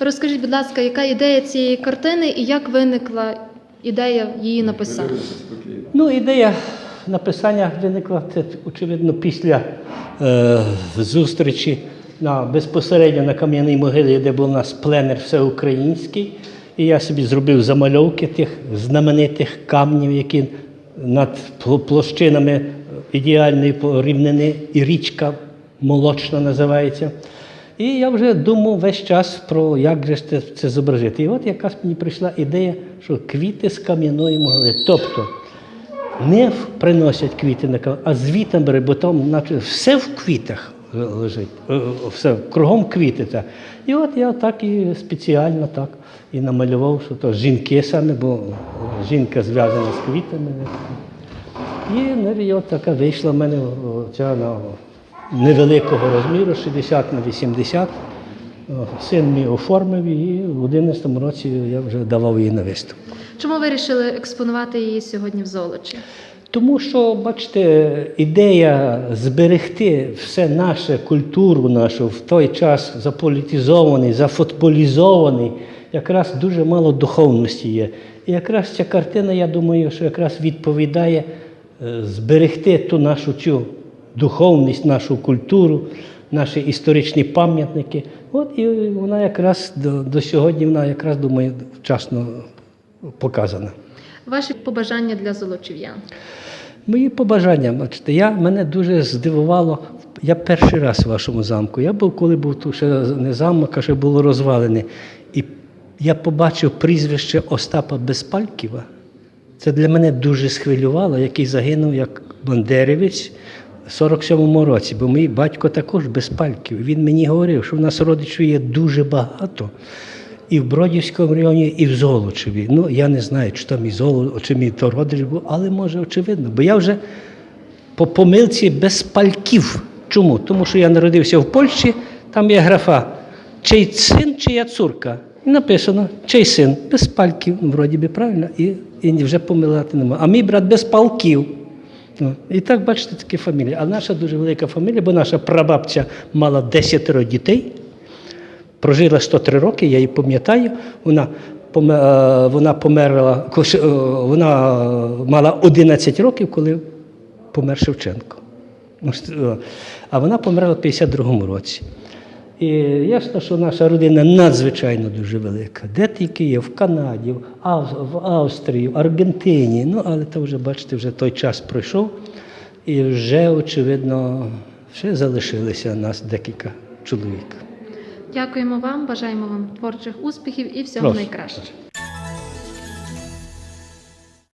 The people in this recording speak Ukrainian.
Розкажіть, будь ласка, яка ідея цієї картини і як виникла ідея її написати? Ну, ідея написання виникла це, очевидно, після е, зустрічі на, безпосередньо на кам'яній могилі, де був у нас пленер всеукраїнський. І я собі зробив замальовки тих знаменитих камнів, які над площинами ідеальної рівнини, і річка молочна називається. І я вже думав весь час про як же це, це зобразити. І от якась мені прийшла ідея, що квіти з кам'яної могили. Тобто не приносять квіти на кам- а звітом бери, бо там наче все в квітах лежить, е, все кругом квіти. Та. І от я так і спеціально так і намалював, що то жінки саме, бо жінка зв'язана з квітами. І ну, така вийшла в мене ця на невеликого розміру, 60 на 80. Син мій оформив її, в 11 році я вже давав її на виставку. Чому ви вирішили експонувати її сьогодні в золочі? Тому що, бачите, ідея зберегти все наше, культуру нашу в той час заполітизований, зафутболізований, якраз дуже мало духовності є. І якраз ця картина, я думаю, що якраз відповідає е, зберегти ту нашу цю духовність, нашу культуру, наші історичні пам'ятники. От і вона якраз до, до сьогодні, вона якраз, думаю, вчасно показана. Ваші побажання для золочів'ян. Мої побажання, бачите, я, мене дуже здивувало. Я перший раз в вашому замку. Я був, коли був тут ще не замок, а ще було розвалене. І я побачив прізвище Остапа Безпальківа. Це для мене дуже схвилювало, який загинув як бандерівець в 47-му році, бо мій батько також Безпальків. Він мені говорив, що в нас родичів є дуже багато. І в Бродівському районі, і в Золочеві. Ну, я не знаю, чи там і Золо, чи мій то родич був, але може очевидно. Бо я вже по помилці без пальків. Чому? Тому що я народився в Польщі, там є графа чий син, чия цурка. І написано, чий син, без пальків, ну, вроді би правильно, і, і вже помилати немає. А мій брат без палків. Ну, І так, бачите, такі фамілії. А наша дуже велика фамілія, бо наша прабабця мала 10 дітей, прожила 103 роки, я її пам'ятаю. Вона, е, вона померла, е, вона мала 11 років, коли помер Шевченко. Е, А вона померла в 52-му році. І ясно, що наша родина надзвичайно дуже велика. Де тільки є, в Канаді, в, Ав- в Австрії, в Аргентині. Ну, але то вже, бачите, вже той час пройшов, і вже, очевидно, ще залишилися нас декілька чоловік. Дякуємо вам, бажаємо вам творчих успіхів і всього Прошу. найкращого.